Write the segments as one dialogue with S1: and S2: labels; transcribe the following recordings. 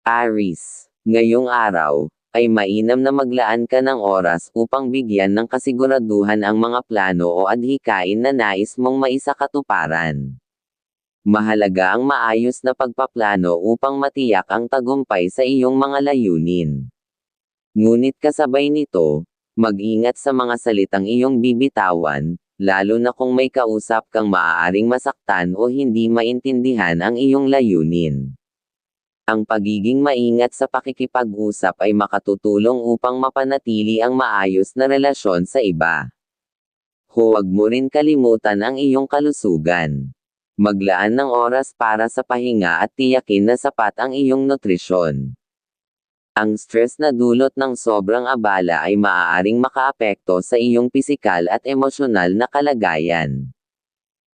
S1: Aris, ngayong araw, ay mainam na maglaan ka ng oras upang bigyan ng kasiguraduhan ang mga plano o adhikain na nais mong maisakatuparan. Mahalaga ang maayos na pagpaplano upang matiyak ang tagumpay sa iyong mga layunin. Ngunit kasabay nito, mag-ingat sa mga salitang iyong bibitawan, lalo na kung may kausap kang maaaring masaktan o hindi maintindihan ang iyong layunin. Ang pagiging maingat sa pakikipag-usap ay makatutulong upang mapanatili ang maayos na relasyon sa iba. Huwag mo rin kalimutan ang iyong kalusugan. Maglaan ng oras para sa pahinga at tiyakin na sapat ang iyong nutrisyon. Ang stress na dulot ng sobrang abala ay maaaring makaapekto sa iyong pisikal at emosyonal na kalagayan.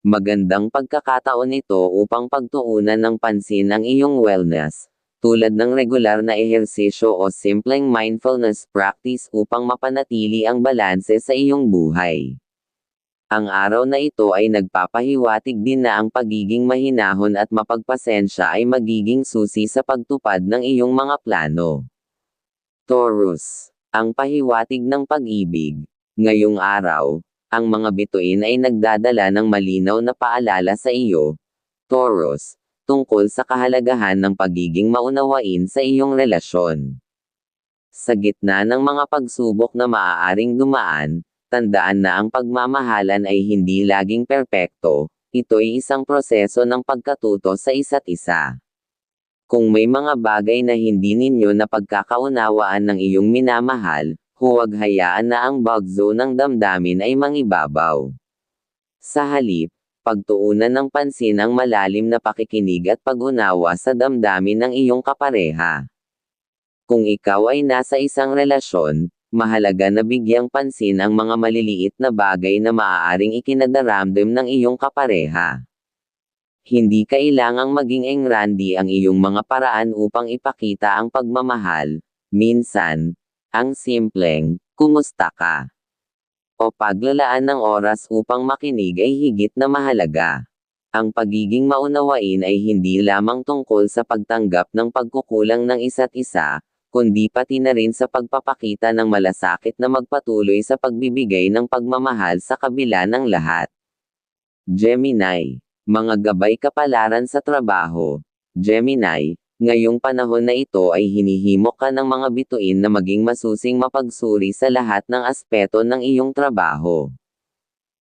S1: Magandang pagkakataon ito upang pagtuunan ng pansin ang iyong wellness, tulad ng regular na ehersisyo o simpleng mindfulness practice upang mapanatili ang balanse sa iyong buhay. Ang araw na ito ay nagpapahiwatig din na ang pagiging mahinahon at mapagpasensya ay magiging susi sa pagtupad ng iyong mga plano. Taurus, ang pahiwatig ng pag-ibig. Ngayong araw, ang mga bituin ay nagdadala ng malinaw na paalala sa iyo, Taurus, tungkol sa kahalagahan ng pagiging maunawain sa iyong relasyon. Sa gitna ng mga pagsubok na maaaring dumaan, tandaan na ang pagmamahalan ay hindi laging perpekto, ito ay isang proseso ng pagkatuto sa isa't isa. Kung may mga bagay na hindi ninyo na pagkakaunawaan ng iyong minamahal, huwag hayaan na ang bagzo ng damdamin ay mangibabaw. Sa halip, pagtuunan ng pansin ang malalim na pakikinig at pag-unawa sa damdamin ng iyong kapareha. Kung ikaw ay nasa isang relasyon, mahalaga na bigyang pansin ang mga maliliit na bagay na maaaring ikinadaramdam ng iyong kapareha. Hindi kailangang maging engrandi ang iyong mga paraan upang ipakita ang pagmamahal. Minsan, ang simpleng, kumusta ka? O paglalaan ng oras upang makinig ay higit na mahalaga. Ang pagiging maunawain ay hindi lamang tungkol sa pagtanggap ng pagkukulang ng isa't isa, kundi pati na rin sa pagpapakita ng malasakit na magpatuloy sa pagbibigay ng pagmamahal sa kabila ng lahat. Gemini, mga gabay kapalaran sa trabaho. Gemini, ngayong panahon na ito ay hinihimok ka ng mga bituin na maging masusing mapagsuri sa lahat ng aspeto ng iyong trabaho.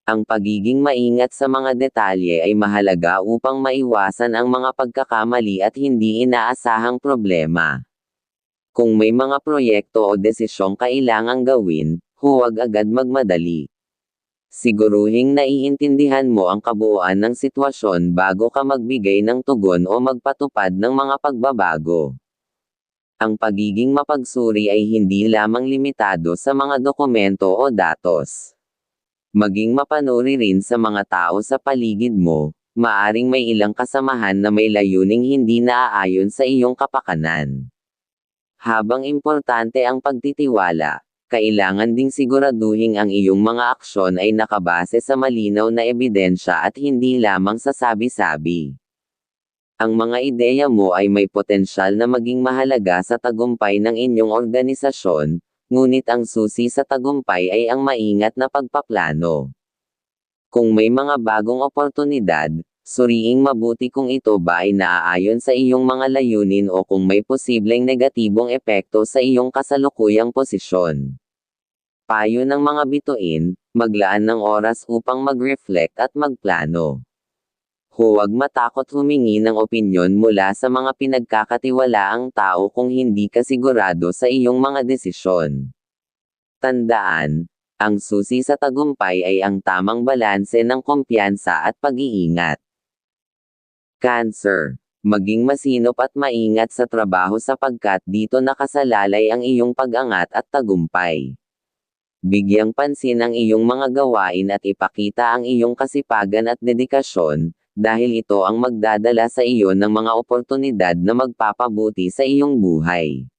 S1: Ang pagiging maingat sa mga detalye ay mahalaga upang maiwasan ang mga pagkakamali at hindi inaasahang problema. Kung may mga proyekto o desisyong kailangang gawin, huwag agad magmadali. Siguruhing naiintindihan mo ang kabuuan ng sitwasyon bago ka magbigay ng tugon o magpatupad ng mga pagbabago. Ang pagiging mapagsuri ay hindi lamang limitado sa mga dokumento o datos. Maging mapanuri rin sa mga tao sa paligid mo, maaring may ilang kasamahan na may layuning hindi naaayon sa iyong kapakanan. Habang importante ang pagtitiwala, kailangan ding siguraduhin ang iyong mga aksyon ay nakabase sa malinaw na ebidensya at hindi lamang sa sabi-sabi. Ang mga ideya mo ay may potensyal na maging mahalaga sa tagumpay ng inyong organisasyon, ngunit ang susi sa tagumpay ay ang maingat na pagpaplano. Kung may mga bagong oportunidad, suriing mabuti kung ito ba ay naaayon sa iyong mga layunin o kung may posibleng negatibong epekto sa iyong kasalukuyang posisyon. Payo ng mga bituin, maglaan ng oras upang mag-reflect at magplano. Huwag matakot humingi ng opinyon mula sa mga pinagkakatiwalaang tao kung hindi ka sigurado sa iyong mga desisyon. Tandaan, ang susi sa tagumpay ay ang tamang balanse ng kumpiyansa at pag-iingat. Cancer. Maging masinop at maingat sa trabaho sapagkat dito nakasalalay ang iyong pag-angat at tagumpay. Bigyang pansin ang iyong mga gawain at ipakita ang iyong kasipagan at dedikasyon, dahil ito ang magdadala sa iyo ng mga oportunidad na magpapabuti sa iyong buhay.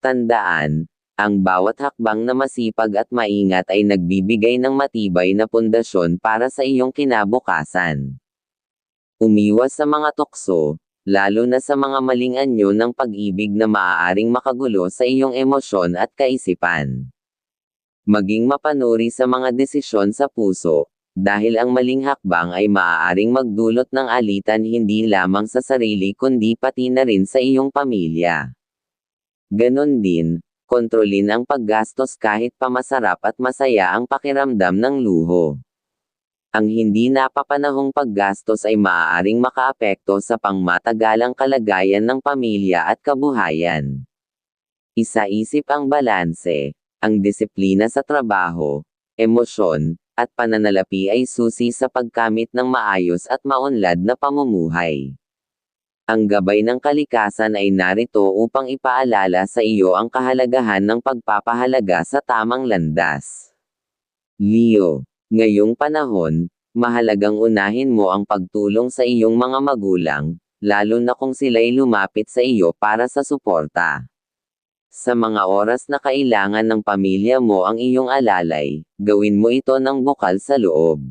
S1: Tandaan, ang bawat hakbang na masipag at maingat ay nagbibigay ng matibay na pundasyon para sa iyong kinabukasan. Umiwas sa mga tukso, lalo na sa mga maling anyo ng pag-ibig na maaaring makagulo sa iyong emosyon at kaisipan. Maging mapanuri sa mga desisyon sa puso, dahil ang maling hakbang ay maaaring magdulot ng alitan hindi lamang sa sarili kundi pati na rin sa iyong pamilya. Ganon din, kontrolin ang paggastos kahit pa masarap at masaya ang pakiramdam ng luho. Ang hindi napapanahong paggastos ay maaaring makaapekto sa pangmatagalang kalagayan ng pamilya at kabuhayan. Isa-isip ang balanse, ang disiplina sa trabaho, emosyon, at pananalapi ay susi sa pagkamit ng maayos at maunlad na pamumuhay. Ang gabay ng kalikasan ay narito upang ipaalala sa iyo ang kahalagahan ng pagpapahalaga sa tamang landas. Leo Ngayong panahon, mahalagang unahin mo ang pagtulong sa iyong mga magulang, lalo na kung sila'y lumapit sa iyo para sa suporta. Sa mga oras na kailangan ng pamilya mo ang iyong alalay, gawin mo ito ng bukal sa loob.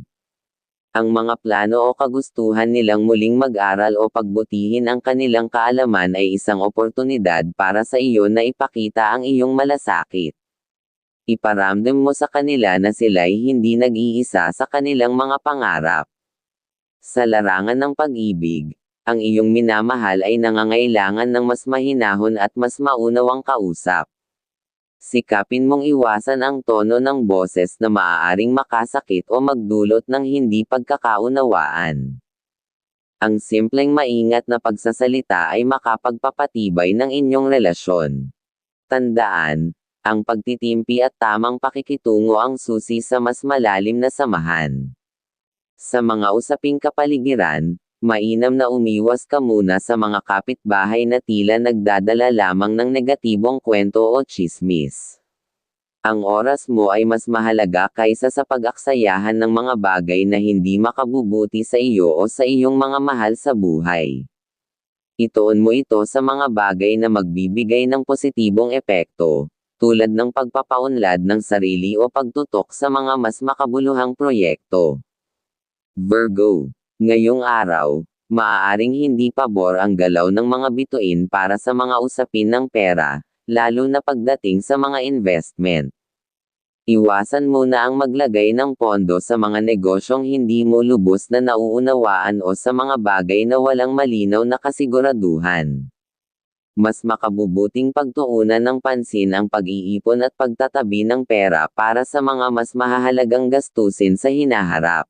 S1: Ang mga plano o kagustuhan nilang muling mag-aral o pagbutihin ang kanilang kaalaman ay isang oportunidad para sa iyo na ipakita ang iyong malasakit. Iparamdam mo sa kanila na sila'y hindi nag-iisa sa kanilang mga pangarap. Sa larangan ng pag-ibig, ang iyong minamahal ay nangangailangan ng mas mahinahon at mas maunawang kausap. Sikapin mong iwasan ang tono ng boses na maaaring makasakit o magdulot ng hindi pagkakaunawaan. Ang simpleng maingat na pagsasalita ay makapagpapatibay ng inyong relasyon. Tandaan, ang pagtitimpi at tamang pakikitungo ang susi sa mas malalim na samahan. Sa mga usaping kapaligiran, mainam na umiwas ka muna sa mga kapitbahay na tila nagdadala lamang ng negatibong kwento o chismis. Ang oras mo ay mas mahalaga kaysa sa pag-aksayahan ng mga bagay na hindi makabubuti sa iyo o sa iyong mga mahal sa buhay. Itoon mo ito sa mga bagay na magbibigay ng positibong epekto, tulad ng pagpapaunlad ng sarili o pagtutok sa mga mas makabuluhang proyekto. Virgo. Ngayong araw, maaaring hindi pabor ang galaw ng mga bituin para sa mga usapin ng pera, lalo na pagdating sa mga investment. Iwasan muna ang maglagay ng pondo sa mga negosyong hindi mo lubos na nauunawaan o sa mga bagay na walang malinaw na kasiguraduhan mas makabubuting pagtuunan ng pansin ang pag-iipon at pagtatabi ng pera para sa mga mas mahahalagang gastusin sa hinaharap.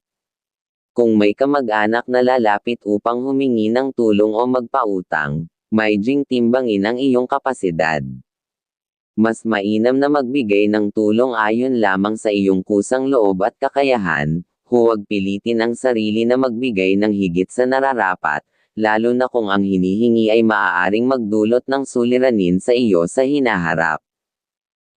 S1: Kung may kamag-anak na lalapit upang humingi ng tulong o magpautang, may jing timbangin ang iyong kapasidad. Mas mainam na magbigay ng tulong ayon lamang sa iyong kusang loob at kakayahan, huwag pilitin ang sarili na magbigay ng higit sa nararapat, lalo na kung ang hinihingi ay maaaring magdulot ng suliranin sa iyo sa hinaharap.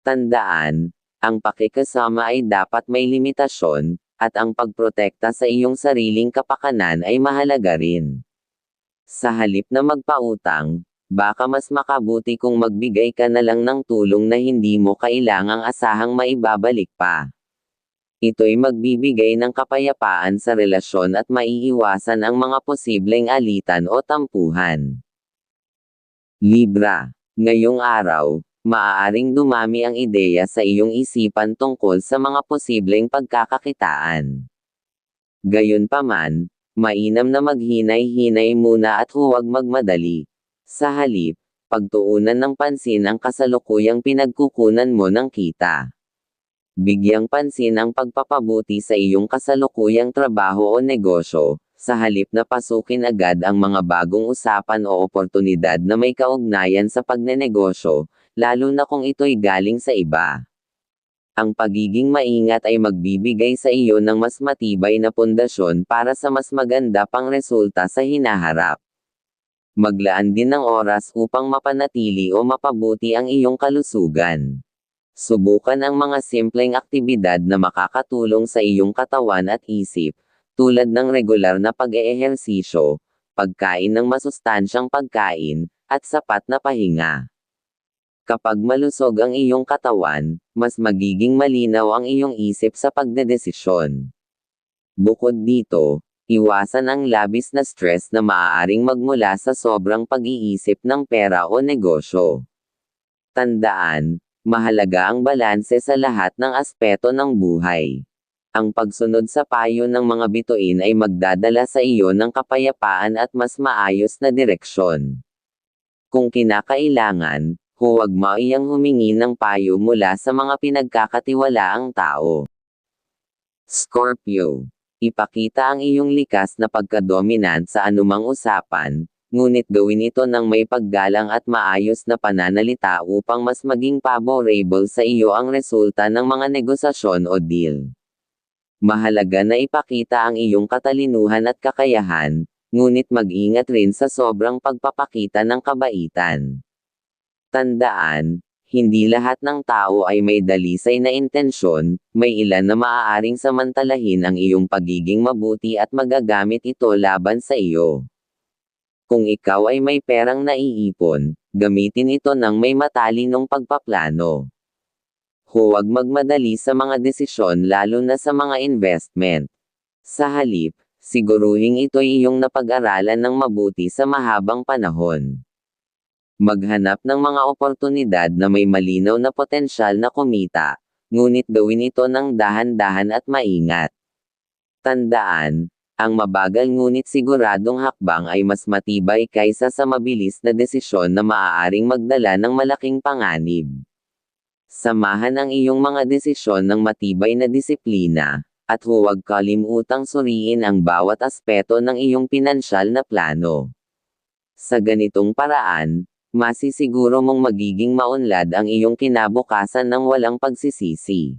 S1: Tandaan, ang pakikasama ay dapat may limitasyon, at ang pagprotekta sa iyong sariling kapakanan ay mahalaga rin. Sa halip na magpautang, baka mas makabuti kung magbigay ka na lang ng tulong na hindi mo kailangang asahang maibabalik pa. Ito'y magbibigay ng kapayapaan sa relasyon at maiiwasan ang mga posibleng alitan o tampuhan. Libra. Ngayong araw, maaaring dumami ang ideya sa iyong isipan tungkol sa mga posibleng pagkakakitaan. Gayunpaman, mainam na maghinay-hinay muna at huwag magmadali. Sa halip, pagtuunan ng pansin ang kasalukuyang pinagkukunan mo ng kita. Bigyang pansin ang pagpapabuti sa iyong kasalukuyang trabaho o negosyo, sa halip na pasukin agad ang mga bagong usapan o oportunidad na may kaugnayan sa pagnenegosyo, lalo na kung ito'y galing sa iba. Ang pagiging maingat ay magbibigay sa iyo ng mas matibay na pundasyon para sa mas maganda pang resulta sa hinaharap. Maglaan din ng oras upang mapanatili o mapabuti ang iyong kalusugan. Subukan ang mga simpleng aktibidad na makakatulong sa iyong katawan at isip, tulad ng regular na pag-eehersisyo, pagkain ng masustansyang pagkain, at sapat na pahinga. Kapag malusog ang iyong katawan, mas magiging malinaw ang iyong isip sa pagdedesisyon. Bukod dito, Iwasan ang labis na stress na maaaring magmula sa sobrang pag-iisip ng pera o negosyo. Tandaan, mahalaga ang balanse sa lahat ng aspeto ng buhay. Ang pagsunod sa payo ng mga bituin ay magdadala sa iyo ng kapayapaan at mas maayos na direksyon. Kung kinakailangan, huwag mo iyang humingi ng payo mula sa mga pinagkakatiwalaang tao. Scorpio Ipakita ang iyong likas na pagkadominant sa anumang usapan, ngunit gawin ito ng may paggalang at maayos na pananalita upang mas maging favorable sa iyo ang resulta ng mga negosasyon o deal. Mahalaga na ipakita ang iyong katalinuhan at kakayahan, ngunit mag-ingat rin sa sobrang pagpapakita ng kabaitan. Tandaan, hindi lahat ng tao ay may dalisay na intensyon, may ilan na maaaring samantalahin ang iyong pagiging mabuti at magagamit ito laban sa iyo. Kung ikaw ay may perang naiipon, gamitin ito ng may matalinong pagpaplano. Huwag magmadali sa mga desisyon lalo na sa mga investment. Sa halip, siguruhing ito'y iyong napag-aralan ng mabuti sa mahabang panahon. Maghanap ng mga oportunidad na may malinaw na potensyal na kumita, ngunit gawin ito ng dahan-dahan at maingat. Tandaan, ang mabagal ngunit siguradong hakbang ay mas matibay kaysa sa mabilis na desisyon na maaaring magdala ng malaking panganib. Samahan ang iyong mga desisyon ng matibay na disiplina, at huwag kalimutang suriin ang bawat aspeto ng iyong pinansyal na plano. Sa ganitong paraan, masisiguro mong magiging maunlad ang iyong kinabukasan ng walang pagsisisi.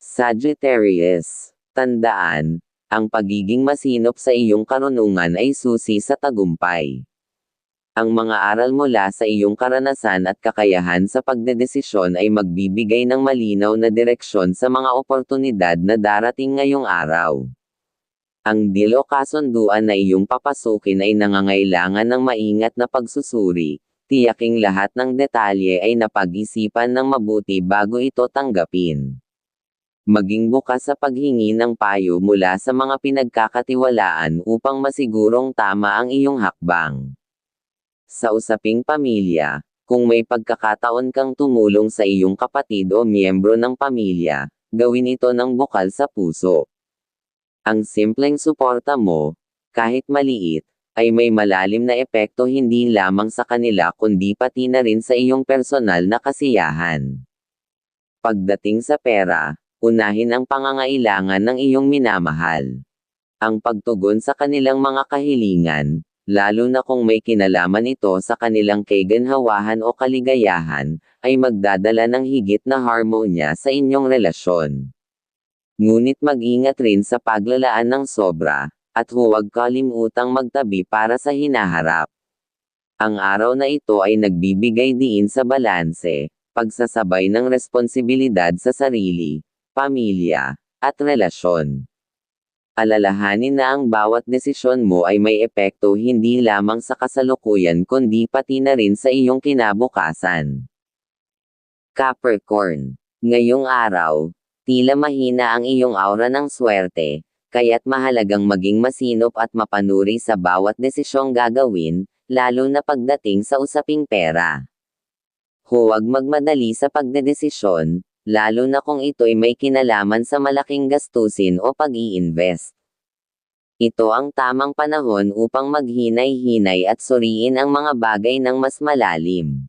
S1: Sagittarius, tandaan, ang pagiging masinop sa iyong karunungan ay susi sa tagumpay. Ang mga aral mula sa iyong karanasan at kakayahan sa pagdedesisyon ay magbibigay ng malinaw na direksyon sa mga oportunidad na darating ngayong araw. Ang deal o kasunduan na iyong papasukin ay nangangailangan ng maingat na pagsusuri, tiyaking lahat ng detalye ay napag-isipan ng mabuti bago ito tanggapin. Maging bukas sa paghingi ng payo mula sa mga pinagkakatiwalaan upang masigurong tama ang iyong hakbang. Sa usaping pamilya, kung may pagkakataon kang tumulong sa iyong kapatid o miyembro ng pamilya, gawin ito ng bukal sa puso. Ang simpleng suporta mo, kahit maliit, ay may malalim na epekto hindi lamang sa kanila kundi pati na rin sa iyong personal na kasiyahan. Pagdating sa pera, unahin ang pangangailangan ng iyong minamahal. Ang pagtugon sa kanilang mga kahilingan, lalo na kung may kinalaman ito sa kanilang kaganhawahan o kaligayahan, ay magdadala ng higit na harmonya sa inyong relasyon. Ngunit mag-ingat rin sa paglalaan ng sobra, at huwag kalimutang magtabi para sa hinaharap. Ang araw na ito ay nagbibigay diin sa balanse, pagsasabay ng responsibilidad sa sarili, pamilya, at relasyon. Alalahanin na ang bawat desisyon mo ay may epekto hindi lamang sa kasalukuyan kundi pati na rin sa iyong kinabukasan. Capricorn. Ngayong araw, tila mahina ang iyong aura ng swerte, kaya't mahalagang maging masinop at mapanuri sa bawat desisyong gagawin, lalo na pagdating sa usaping pera. Huwag magmadali sa pagdedesisyon, lalo na kung ito'y may kinalaman sa malaking gastusin o pag-i-invest. Ito ang tamang panahon upang maghinay-hinay at suriin ang mga bagay ng mas malalim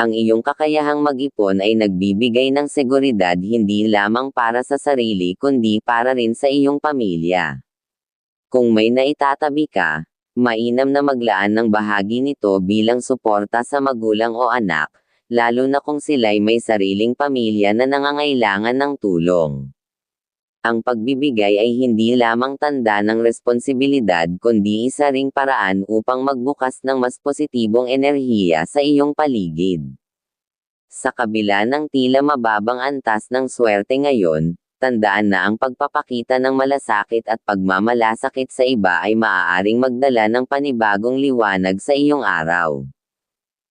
S1: ang iyong kakayahang mag-ipon ay nagbibigay ng seguridad hindi lamang para sa sarili kundi para rin sa iyong pamilya. Kung may naitatabi ka, mainam na maglaan ng bahagi nito bilang suporta sa magulang o anak, lalo na kung sila'y may sariling pamilya na nangangailangan ng tulong. Ang pagbibigay ay hindi lamang tanda ng responsibilidad kundi isa ring paraan upang magbukas ng mas positibong enerhiya sa iyong paligid. Sa kabila ng tila mababang antas ng swerte ngayon, tandaan na ang pagpapakita ng malasakit at pagmamalasakit sa iba ay maaaring magdala ng panibagong liwanag sa iyong araw.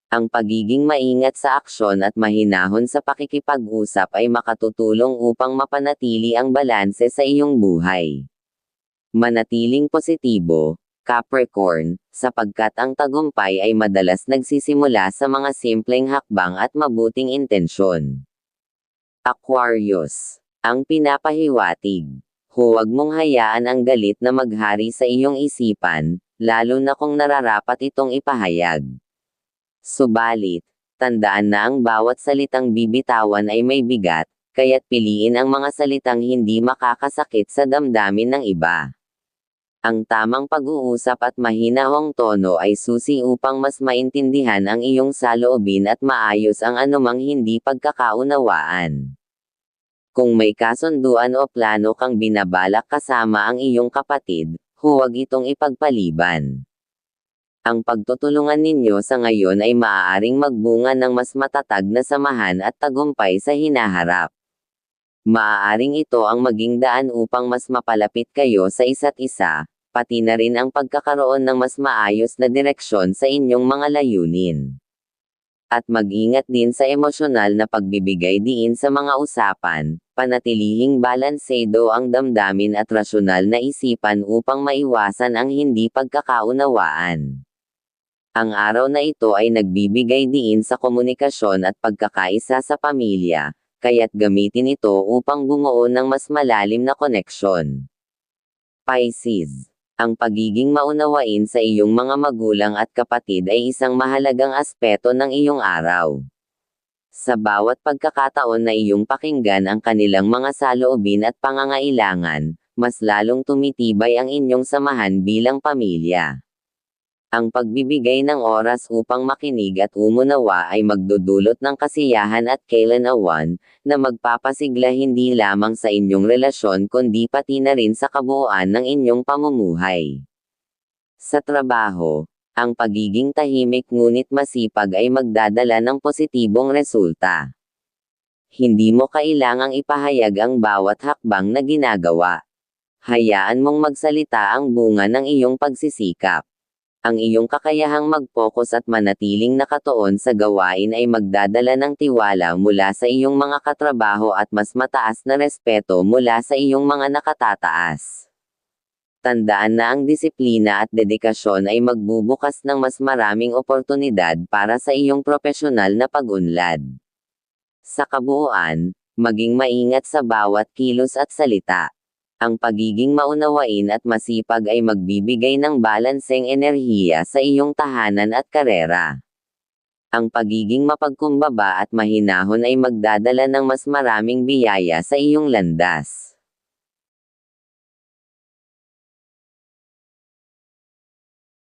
S1: Ang pagiging maingat sa aksyon at mahinahon sa pakikipag-usap ay makatutulong upang mapanatili ang balanse sa iyong buhay. Manatiling positibo, Capricorn, sapagkat ang tagumpay ay madalas nagsisimula sa mga simpleng hakbang at mabuting intensyon. Aquarius, ang pinapahiwatig. Huwag mong hayaan ang galit na maghari sa iyong isipan, lalo na kung nararapat itong ipahayag. Subalit, tandaan na ang bawat salitang bibitawan ay may bigat, kaya't piliin ang mga salitang hindi makakasakit sa damdamin ng iba. Ang tamang pag-uusap at mahinahong tono ay susi upang mas maintindihan ang iyong saloobin at maayos ang anumang hindi pagkakaunawaan. Kung may kasunduan o plano kang binabalak kasama ang iyong kapatid, huwag itong ipagpaliban. Ang pagtutulungan ninyo sa ngayon ay maaaring magbunga ng mas matatag na samahan at tagumpay sa hinaharap. Maaaring ito ang maging daan upang mas mapalapit kayo sa isa't isa, pati na rin ang pagkakaroon ng mas maayos na direksyon sa inyong mga layunin. At mag-ingat din sa emosyonal na pagbibigay diin sa mga usapan, panatilihing balansedo ang damdamin at rasyonal na isipan upang maiwasan ang hindi pagkakaunawaan. Ang araw na ito ay nagbibigay diin sa komunikasyon at pagkakaisa sa pamilya, kaya't gamitin ito upang bumuo ng mas malalim na koneksyon. Pisces. Ang pagiging maunawain sa iyong mga magulang at kapatid ay isang mahalagang aspeto ng iyong araw. Sa bawat pagkakataon na iyong pakinggan ang kanilang mga saloobin at pangangailangan, mas lalong tumitibay ang inyong samahan bilang pamilya. Ang pagbibigay ng oras upang makinig at umunawa ay magdudulot ng kasiyahan at kailanawan, na magpapasigla hindi lamang sa inyong relasyon kundi pati na rin sa kabuuan ng inyong pamumuhay. Sa trabaho, ang pagiging tahimik ngunit masipag ay magdadala ng positibong resulta. Hindi mo kailangang ipahayag ang bawat hakbang na ginagawa. Hayaan mong magsalita ang bunga ng iyong pagsisikap ang iyong kakayahang mag-focus at manatiling nakatuon sa gawain ay magdadala ng tiwala mula sa iyong mga katrabaho at mas mataas na respeto mula sa iyong mga nakatataas. Tandaan na ang disiplina at dedikasyon ay magbubukas ng mas maraming oportunidad para sa iyong profesional na pag-unlad. Sa kabuuan, maging maingat sa bawat kilos at salita. Ang pagiging maunawain at masipag ay magbibigay ng balanseng enerhiya sa iyong tahanan at karera. Ang pagiging mapagkumbaba at mahinahon ay magdadala ng mas maraming biyaya sa iyong landas.